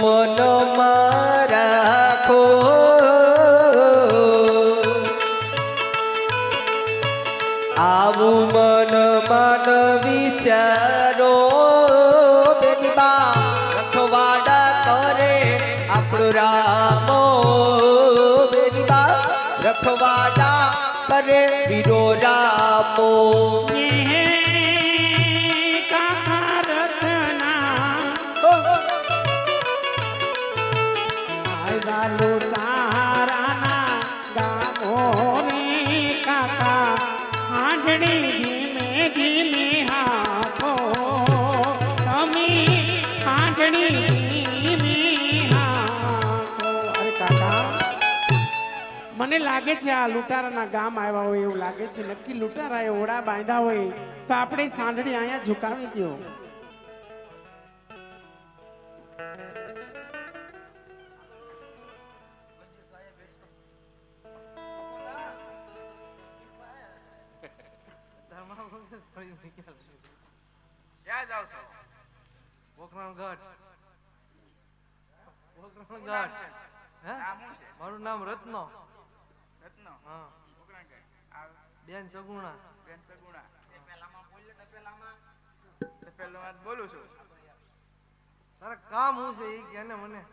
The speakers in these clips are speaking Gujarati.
એવું નો મન રાખો. આવું મન મન વિચારો રખવાડા કરે આપણો રામો. બેની રખવાડા કરે વીરો રામો. લાગે છે આ લૂંટારાના ગામ આવ્યા હોય એવું લાગે છે? નક્કી લૂંટારાએ ઓળા બાંધ્યા હોય તો આપણે સાંઢળી અહીંયા ઝુકાવી દો. ક્યાં જાવ છો? પોખરણગઢ પોખરણગઢ હે? મારું નામ રત્નો. રત્નો હા. ઉકળાંગઢ. આ બેન સગુણા. બેન સગુણા તપેલામાં બોલું છું. તારા કામ હું છે? એ કે મને.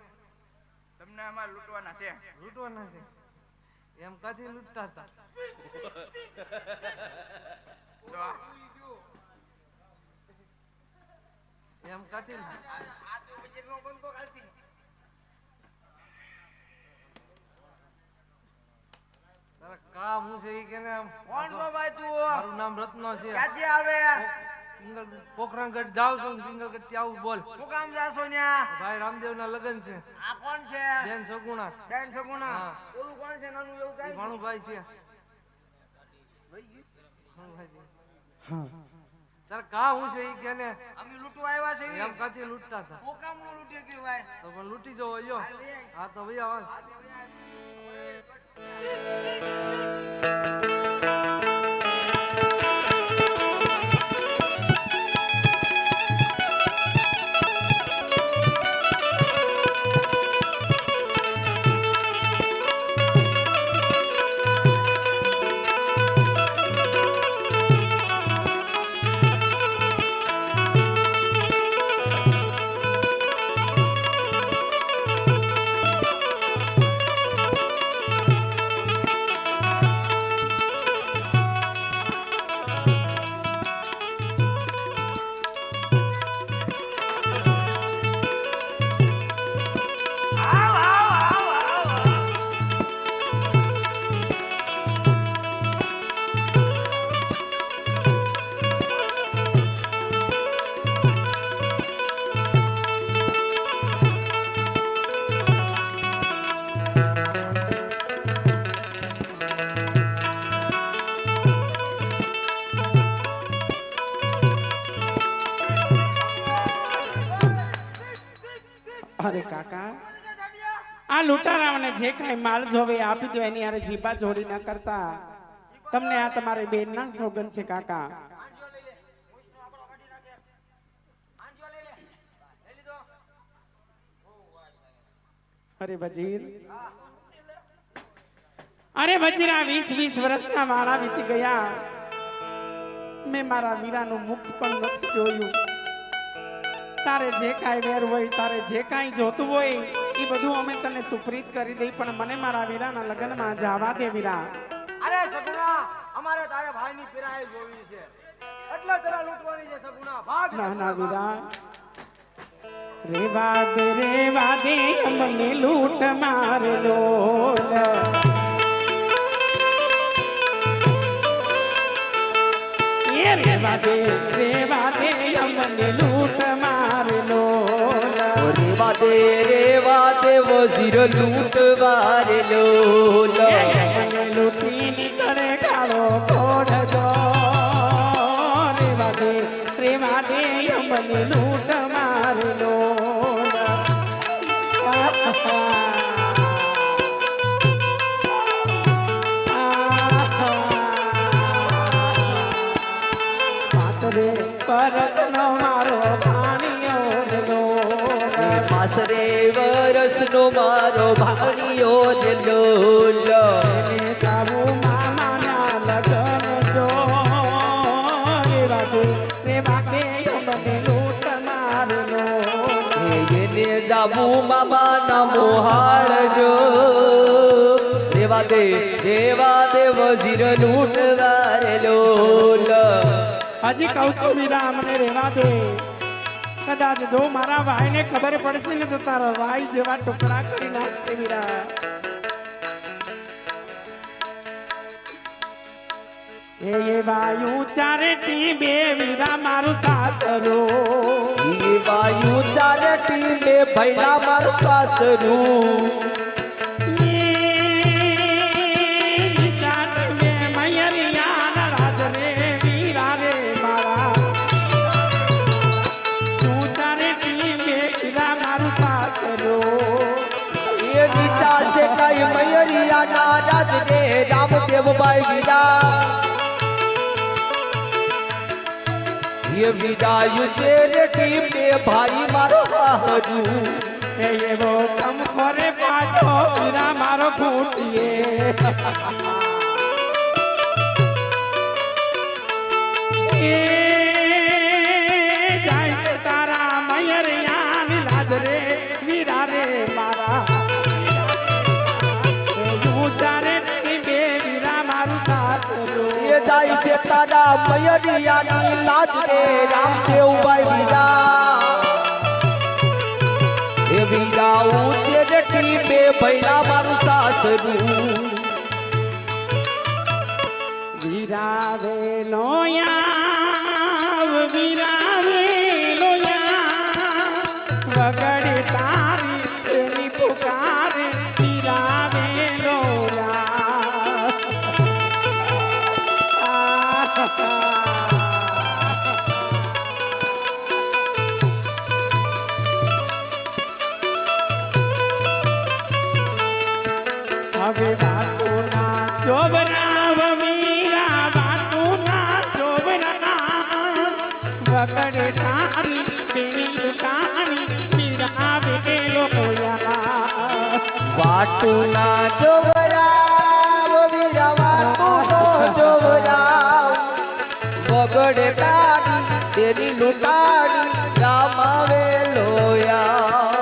તમને અમારે લૂંટવાના છે. લૂંટવાના છે? એમ કાથી લૂંટતા હતા? જો. આ એમ કાથી તારા કામ હું છે એ કે ને કોણ છો ભાઈ તું? મારું નામ રત્નો છે. ક્યાંથી આવે? પોખરણગઢ જાઉં છું પિંગલગઢથી આવું બોલ. શું કામ જાશો ન્યા? ભાઈ રામદેવ ના લગ્ન છે. આ કોણ છે? બેન સગુણા. બેન સગુણા? ઓલું કોણ છે? નાનું એવું એ ભાણુભાઈ છે. ભાણુભાઈ છે. તારા કા હું છે એ કે ને અમે લૂટવા આવ્યા છે એમ કાથી લૂટતા હતા? કો કામ નો લૂંટી ગયું ભાઈ તો પણ લૂંટી જવો યો હા તો ભાઈ આવા. જે કાંઈ માલ જોવે આપી દો, એની હારે જીભા જોડી ન કરતા. તમને આ તમારી બેન ના સોગન છે, કાકા. અરે વજીર. અરે વજીર, આ વીસ વીસ વર્ષના મારા વીતી ગયા. મેં મારા વીરાનું મુખ પણ નથી જોયું. તારે જે કાંઈ વેર હોય તારે જે કાંઈ જોતું હોય એ બધું અમે તને સુપ્રીત કરી દઈ પણ મને મારા વીરાના લગ્નમાં જવા દે વીરા. અરે સગુણા અમારે તારા ભાઈની પિરાય જોવી છે. એટલે તારા લૂંટવાની છે સગુણા. ભાગ ના ના વીરા. રેવા દે રેવા દે મને લૂંટ માર લો. રે રેવા દે રેવા દે અમને લૂંટ ઓ રેવા દે રેવા દે વજીર લૂંટવા વારે લોલ લૂંટી નીકળે કાળો કોઢજો રેવા દે રેવા દે અમને લૂંટ મારેલો પાતરે મારો વરસનો મારો ભાણિયો રે લોલ એને તારો મામાના લગન જો. રેવા દે રેવા દે અમને લૂંટ મારનો એને જાબુ મામાના મોહાળ જો. રેવા દે રેવા દે વજીર લૂટ વારેલો હજી કહું છું મીરા મને રેવા દે. કદાચ જો મારા ભાઈને ખબર પડશે ને તો તારા ભાઈ જેવા ટુકડા કરી નાખશે મીરા. એ વાયુ ચારે ટી બે વીરા મારું સાસરો. એ વાયુ ચારે બે ભૈલા મારું સાસરું. રામદેવભાઈ વીરા એ વિદાયું તેરે ટીમે ભાઈ મારો હારું એ એવો કમ કરે પાછો વીરા મારો ફૂટીએ. એ જાય મયડિયાની લાજ રે રામદેવભાઈ વીરા એ વીરા ઉચે ટીમે ભૈલા મારું સાસરું. વિરાવે લોયા વાટુના જોવરાવ વીરા વાટુનો જોવરાવ વગડે તારી તેરી લૂંટાડી રામ આવે લોયા.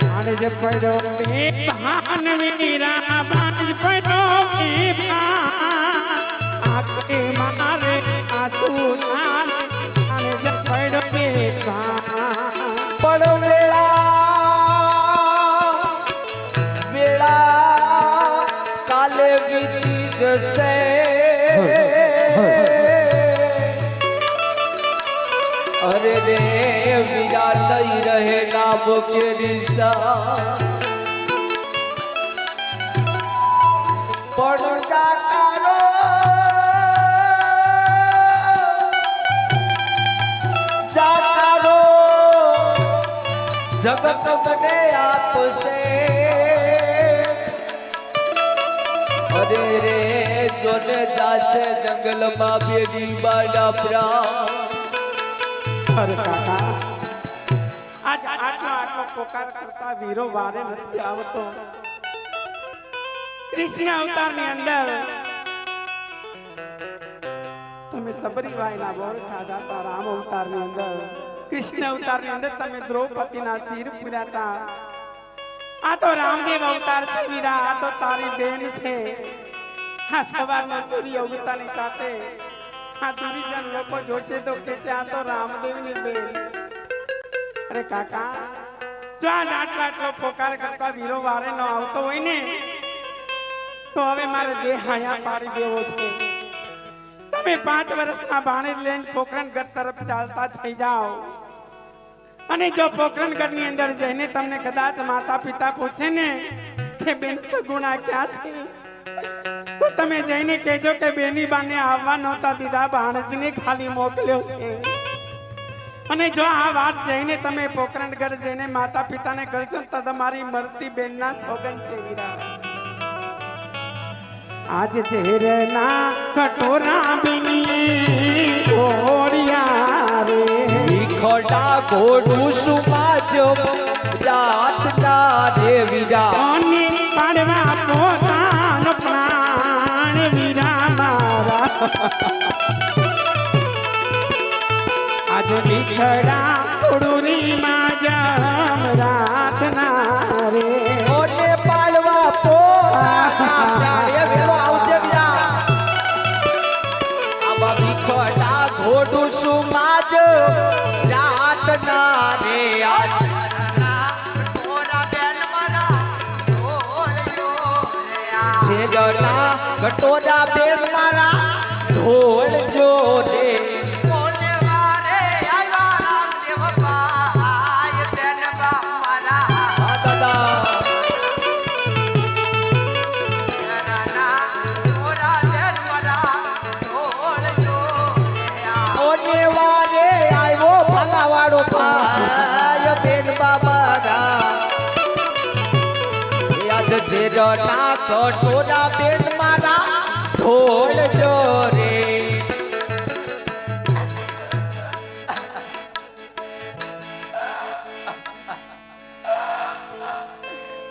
ભાણ જ પડ્યો બે ભાન મીરા ભાણ જ પડ્યો બે ભાન. આખે મારે આસુ નાન ભાણ જ પડ્યો બે જશે અરે રે વીરા નહીં રહે નામ કે નિશા પણ જાકારો જગત મને આપશે. અરે રે જોને જાશે જંગલમાં બેડી બાડા પ્રાણ અરે કાકા આજ આટલો આટલો પોકાર કરતા વીરો વારે નથી આવતો કૃષ્ણ અવતારની અંદર તમે સબરીબાઈના બોર ખાધા હતા રામ અવતારની અંદર કૃષ્ણ અવતારની અંદર તમે દ્રૌપદીના ચીર પૂર્યા હતા આ તો રામદેવ અવતાર છે વીરા, આ તો તારી બેન છે. આ સવારમાં સૂર્ય ઉગતાની સાથે આ દુરીજન લોકો જોશે તો કે છે આ તો રામદેવની બેન. અરે કાકા, જો આ આટલો પોકાર કરતા વીરો વારે ન આવતો હોય ને, તો હવે મારે દેહ હાયા પાડી દેવો છે. તમે પાંચ વર્ષના ભાણેજ લઈને પોખરણગઢ તરફ ચાલતા થઈ જાઓ. અને જો પોખરણગઢની અંદર જઈને તમને કદાચ માતા પિતા પૂછે ને કે, બેન, સગુણા ક્યાં છે? તો તમે જઈને કહેજો કે, બેની બાને આવવા નહોતા દીધા ભાણજને ખાલી મોકલ્યો છે. અને જો આ વાત જઈને તમે પોકરણગઢ જઈને માતા પિતાને કરશો તો તમારી મરતી બેનના સોગન છે વિરા આજ ઝેરના કટોરા બની ઓડિયા રે. વિખડા ઘોડું સુમાજો રાત ના રે વીરા કોને પાડવા પોતાનો પ્રાણ વીરા મારા આજ વિખડા ઉડુરી માં જમ ના રે આજ છેડના કટોરા બેન મારા ઢોલ જો ના કટોરા બેન મારા ઢોળ જો રે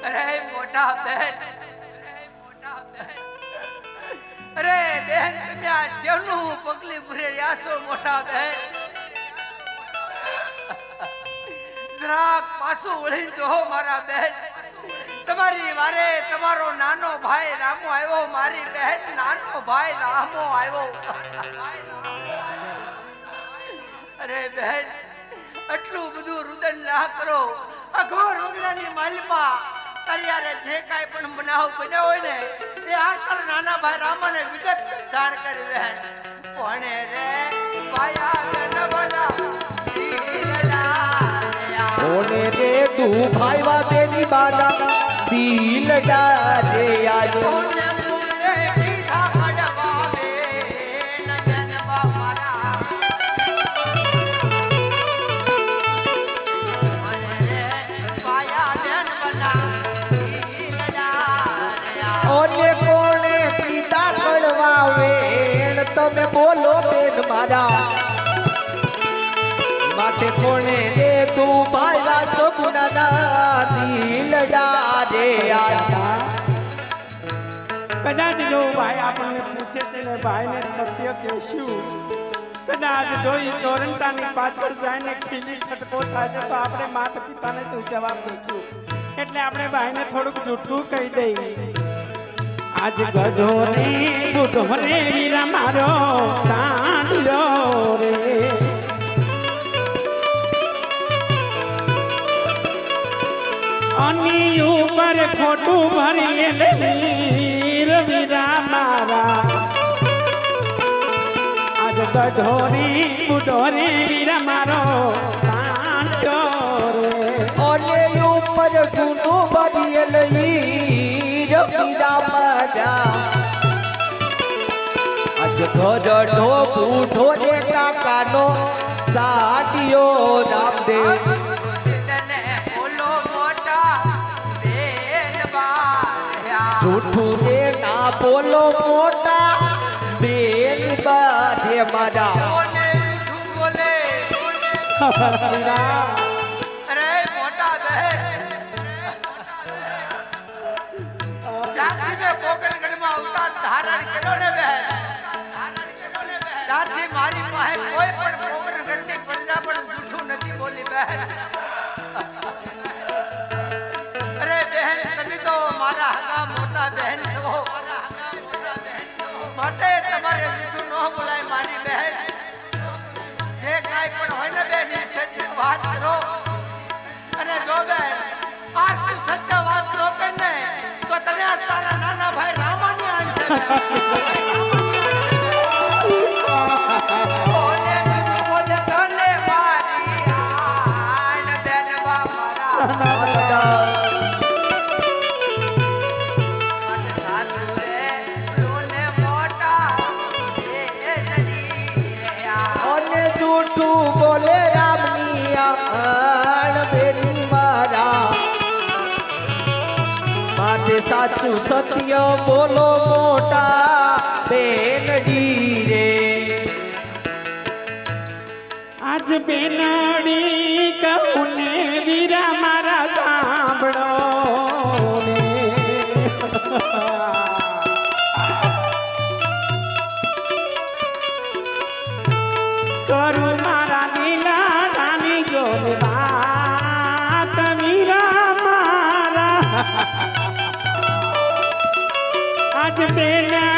અરે મોટા બેન, અરે બેન, તમે આ શેનું પગલી ભરે રહ્યા મોટા બેન? જરાક પાછું વળી જો મારા બેન. તમારી વારે તમારો નાનો ભાઈ રામો આવ્યો, મારી બહેન નાનો ભાઈ રામો આવ્યો. અરે બહેન, આટલું બધું રુદન ના કરો. અઘોર ઘોર માલમાં તારી જે કાંઈ પણ બનાવ બન્યો હોય ને, એ આકલ નાના ભાઈ રામાને વિગત જાણ કરી બહેન પણ રે ભાઈ બેન ઓને રે તું ભાઈ વા બેની કોને પિતા કળવા વેણ? તમે બોલો બેન મારા. માટે કોણે રે તું ભાઈ કદાચ જો ભાઈ આપણને પૂછે છે ને ભાઈને સત્ય કહેશું. કદાચ જો ઈ ચોરંટાની પાછળ જાય ને ખીલી ખટકો થાય તો આપણે માતા પિતાને શું જવાબ દઈશું એટલે આપણે ભાઈને થોડુંક જૂઠું કહી દઈએ. આજ ગધો રે બુઢો રે વીરા મારો સાંડ્યો રે. અની ઉપર ખોટું ભરીએ વીર વીરા મારા. આજ ગઢોરી બુઢોરી વીરા મારો સાંડ્યો રે. ઉપર બદલ હીર પીડા મજા આજ ઘરડો બૂઢો ને કાકાનો સાડિયો રામદેવ. જૂઠું ને ના બોલો મોટા બેન બાધે મારા વીરા અરે મોટા બહેન ત્યારથી મેં પોકરણગઢમાં અવતાર ધારણ કર્યો ને બહેન ત્યારથી મારી પાસે કોઈ પણ પોકરણગઢની પ્રજા પણ જૂઠું નથી બોલી બહેન મારી બહેન. જે કાંઈ પણ હોય ને બેન, એ સત્ય વાત કરો. અને જો બેન, આ તું સત્ય વાત કરો કે ને તો તને તારા નાના ભાઈ રામાની આવી છે Another સાચું સત્ય બોલો મોટા બેનડી રે. આજ બેનડી કહુને વીરા મારા સાંભળો રે આજ બેનડી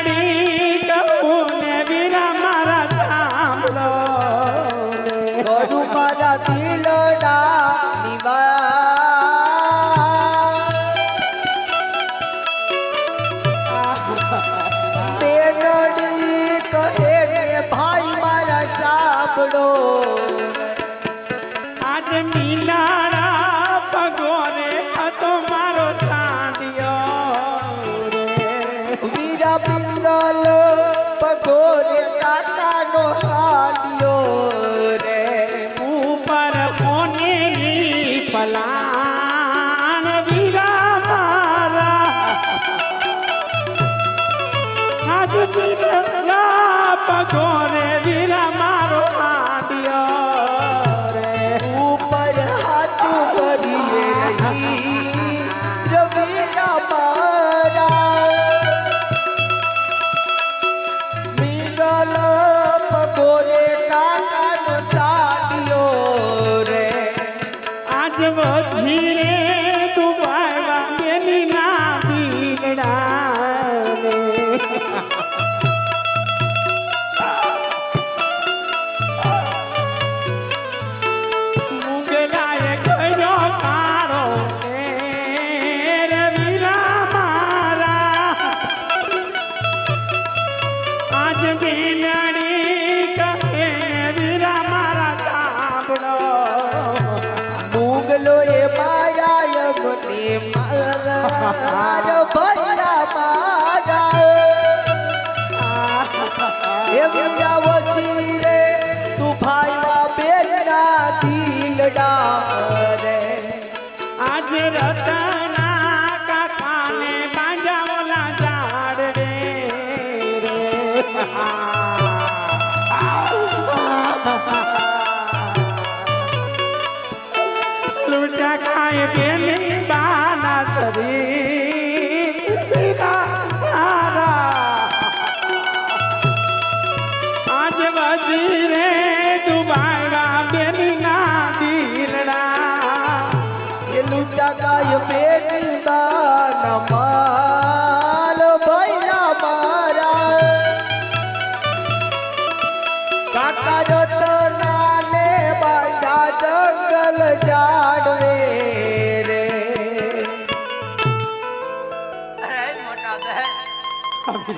વીરા પિંગલ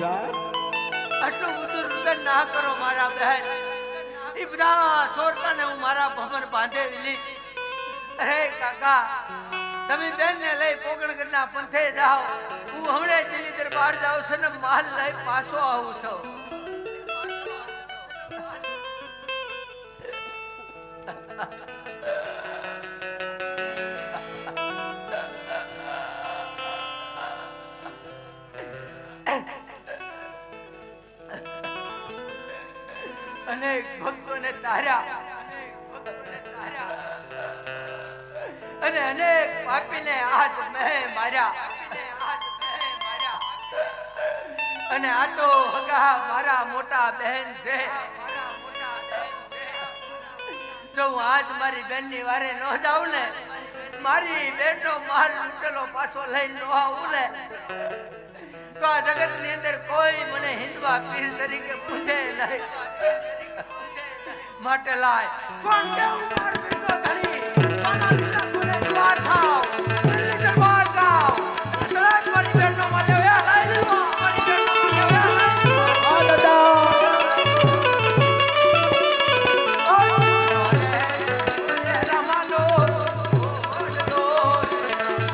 આટલું બધું રુદન ના કરો મારા બહેન. એ બધા સોરકાને હું મારા ભમર બાંધે વિલી અરે કાકા, તમે બેન ને લઈ પોગણગઢના પંથે જાઓ. હું હમણે દિલ્હી દરબાર જાઉં છું ને માલ લઈ પાછો આવું છું. અનેક ભક્તોને તાર્યા. અને અનેક પાપીને હાથ મેં માર્યા. અને આ તો હગા મારા મોટા બહેન છે. જો હું આજ મારી બેનની વારે ન જાઉં ને, મારી બેનનો માલ લૂંટેલો પાછો લઈને ન આવું ને, તો આ જગતની અંદર કોઈ મને હિન્દવા પીર તરીકે પૂછે નહીં. માટે લાય કોણ કે ઉમર બીજો ધણી કોના બીજા દ્વાર થાવ દિલ્હી દરબાર જાવ સલાહ મારી બેનનો મળ્યો એ લઈ લેવો મારી બેનનો મળ્યો આ દાદા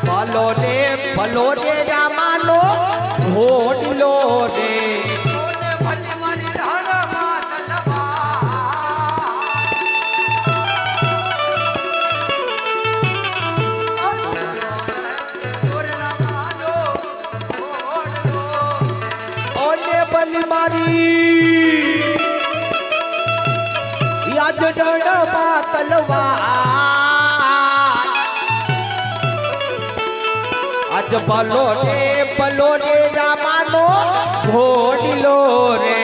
ભલો રે ભલો રે રામાનો ઘોડલો મારી યાદ ડોડમાં તલવાર આજ ભલો રે ભલો રે રામાનો ઘોડીલો રે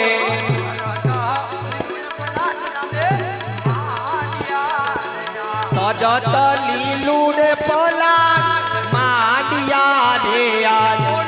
તાજા તલીલું રે પલા માડિયા રે યાદ